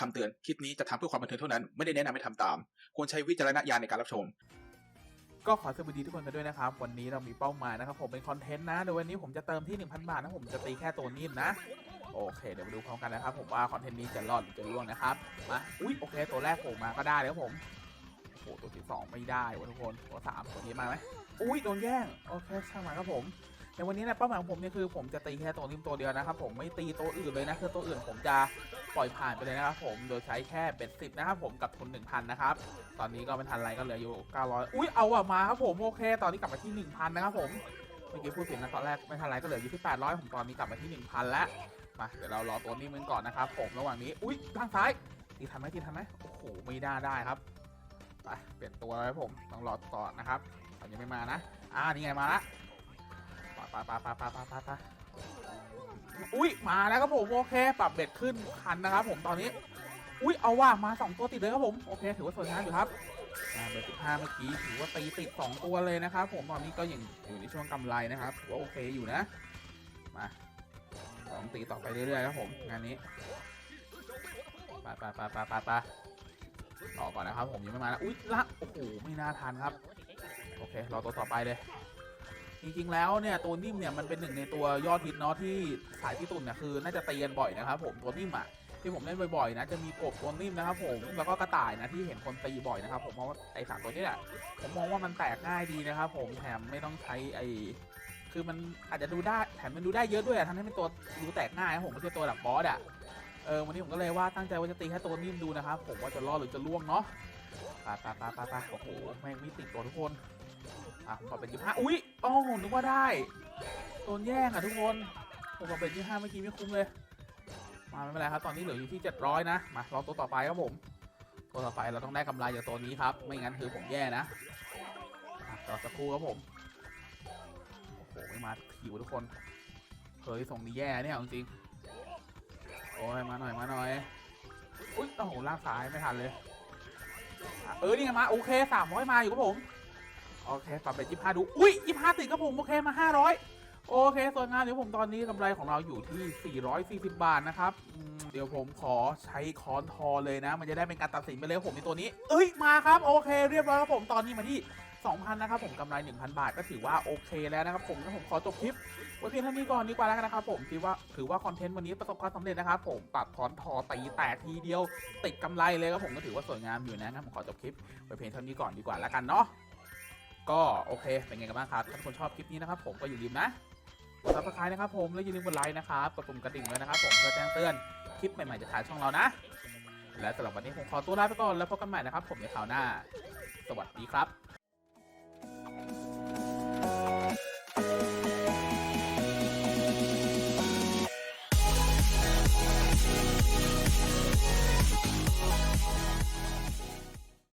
คำเตือนคลิปนี้จะทำเพื่อความบันเทิงเท่านั้น ไม่ได้แนะนำให้ทำตาม ควรใช้วิจารณญาณในการรับชม ก็ขอสวัสดีทุกคนกันด้วยนะครับ วันนี้เรามีเป้าหมายนะครับผมเป็นคอนเทนต์นะโดยวันนี้ผมจะเติมที่ 1,000 บาทนะผมจะตีแค่ตัวนิ่มนะ โอเค เดี๋ยวมาดูพร้อมกันนะครับ ผมว่าคอนเทนต์นี้จะรอดหรือจะร่วงนะครับมาอุ้ยโอเค ตัวแรกผล่มาก็ได้แล้วผมโอ้โหตัวที่สองไม่ได้วะทุกคนตัวสามตัวนี้มาไหมอุ้ยโดนแย่งโอเคช่างมันครับผม ในวันนี้นะเป้าหมายของผมเนี่ยคือผมจะตีแค่ตัวนิ่มตัวเดียวนะครับผมไม่ตีตัวอื่นเลยนะคือตัวอื่นผมจะปล่อยผ่านไปเลยนะครับผมโดยใช้แค่เบ็ดสิบนะครับผมกับทุน1,000นะครับตอนนี้ก็ไม่ทันไรก็เหลืออยู่ 900 อุ้ยเอาอะมาครับผมโอเค ตอนนี้กลับมาที่ 1,000 นะครับผมเมื่อกี้พูดผิดนะตอนแรกไม่ทันไรก็เหลืออยู่ที่ 800 ผมตอนนี้กลับมาที่ 1,000 แล้วมาเดี๋ยวเรารอตัวนี้มันก่อนนะครับผมระหว่างนี้อุ้ยทางซ้ายตีทันไหมตีทันไหมโอ้โหไม่ได้ได้ครับไปเปลี่ยนตัวแล้วผมต้องรอต่อนะครับตอนยังไม่มานะอ่านี่ไงมาละ ปไปไปไปไปไปไปไปอุ้ยมาแล้วครับผมโอเคปรับเบ็ดขึ้นคันนะครับ ผมตอนนี้อุ้ยเอาว่ามาสองตัวติดเลยครับผมโอเคถือว่าสวยงามอยู่ครับอ่าเบอร์สิบห้าเมื่อกี้ถือว่าตีติด2ตัวเลยนะครับผมตอนนี้ก็ยังอยู่ในช่วงกำไรนะครับถือว่าโอเคอยู่นะมาลองตีต่อไปเรื่อยๆครับผมงานนี้ปไปไปไปไปไปต่อก่อนนะครับผมยังไม่มานะอุ๊ยละโอ้โหไม่น่าทันครับ โอเครอตัวต่อไปเลย จริงๆแล้วเนี่ยตัวนิ่มเนี่ยมันเป็นหนึ่งในตัวยอดฮิตเนาะที่สายพี่ตุ่นเนี่ยคือน่าจะเตีกันบ่อยนะครับผมตัวนิ่มอะที่ผมเล่นบ่อยๆนะจะมีกบตัวนิ่มนะครับผมแล้วก็กระต่ายนะที่เห็นคนตีบ่อยนะครับผมมองว่าไอ้สามตัวนี้แหละผมมองว่ามันแตกง่ายดีนะครับผมแถมไม่ต้องใช้ไอ้คือมันอาจจะดูได้แถมมันดูได้เยอะด้วยอะทำให้เป็นตัวดูแตกง่ายครับผมไม่ใช่ตัวแบบบอสอะเออวันนี้ผมก็เลยว่าตั้งใจว่าจะตีแค่ตัวนิ่มดูนะครับผมว่าจะรอดหรือจะล่วงเนาะปไปไปไปไปโอ้โหแม่งไม่ติดตัวทุกคน อะผมขอเป็นยี่ห้าอุ้ยโอ้โหนึกว่าได้โดนแย่งอะทุกคนผมขอเป็นยี่ห้าเมื่อกี้ไม่คุ้มเลย มาไม่เป็นไรครับ ตอนนี้เหลืออยู่ที่700นะ มารอตัวต่อไปครับผม ตัวต่อไปเราต้องได้กำไรจากตัวนี้ครับ ไม่งั้นคือผมแย่นะอะรอสักครู่ครับผม โอ้โหไม่มาถิวทุกคนเฮ้ยส่งนี้แย่เนี่ยจริงโอ้ยมาหน่อยมาหน่อยอุ้ยโอ้โหล่างซ้ายไม่ทันเลย เออนี่ไงมาโอเค300มาอยู่ครับผม โอเคปรับเป็น25ดู อุ้ย25ติดครับผม โอเค มา500โอเคสวยงามเดี๋ยวผมตอนนี้กำไรของเราอยู่ที่ 440 บาทนะครับ เดี๋ยวผมขอใช้คอนทอเลยนะ มันจะได้เป็นการตัดสินไปเลยผมในตัวนี้ เอ้ย มาครับ โอเค เรียบร้อยครับผมตอนนี้มาที่ 2,000 นะครับผมกำไร 1,000 บาทก็ถือว่าโอเคแล้วนะครับผมงั้นผมขอจบคลิปไว้เพียงเท่านี้ก่อนดีกว่าแล้วกันนะครับผมคิดว่าถือว่าคอนเทนต์วันนี้ประสบความสำเร็จนะครับผมตัดคอนทอตีแตกทีเดียว ติดกำไรเลยครับผมก็ถือว่าสวยงามอยู่นะงั้นผมขอจบคลิปไว้เพียงเท่านี้ก่อนดีกว่าแล้วกันเนาะ ก็โอเค เป็นไงกันบ้างครับ ถ้าคนชอบคลิปนี้นะครับผมก็อย่าลืมนะกดซับสไครต์นะครับผมแล้วอย่าลืมกดไลค์นะครับกดปุ่มกระดิ่งด้วยนะครับผมเพื่อแจ้งเตือนคลิปใหม่ๆจากทางช่องเรานะ และสำหรับวันนี้ผมขอตัวลาไปก่อนแล้วพบกันใหม่นะครับ ผมในคราวหน้า สวัสดีครับ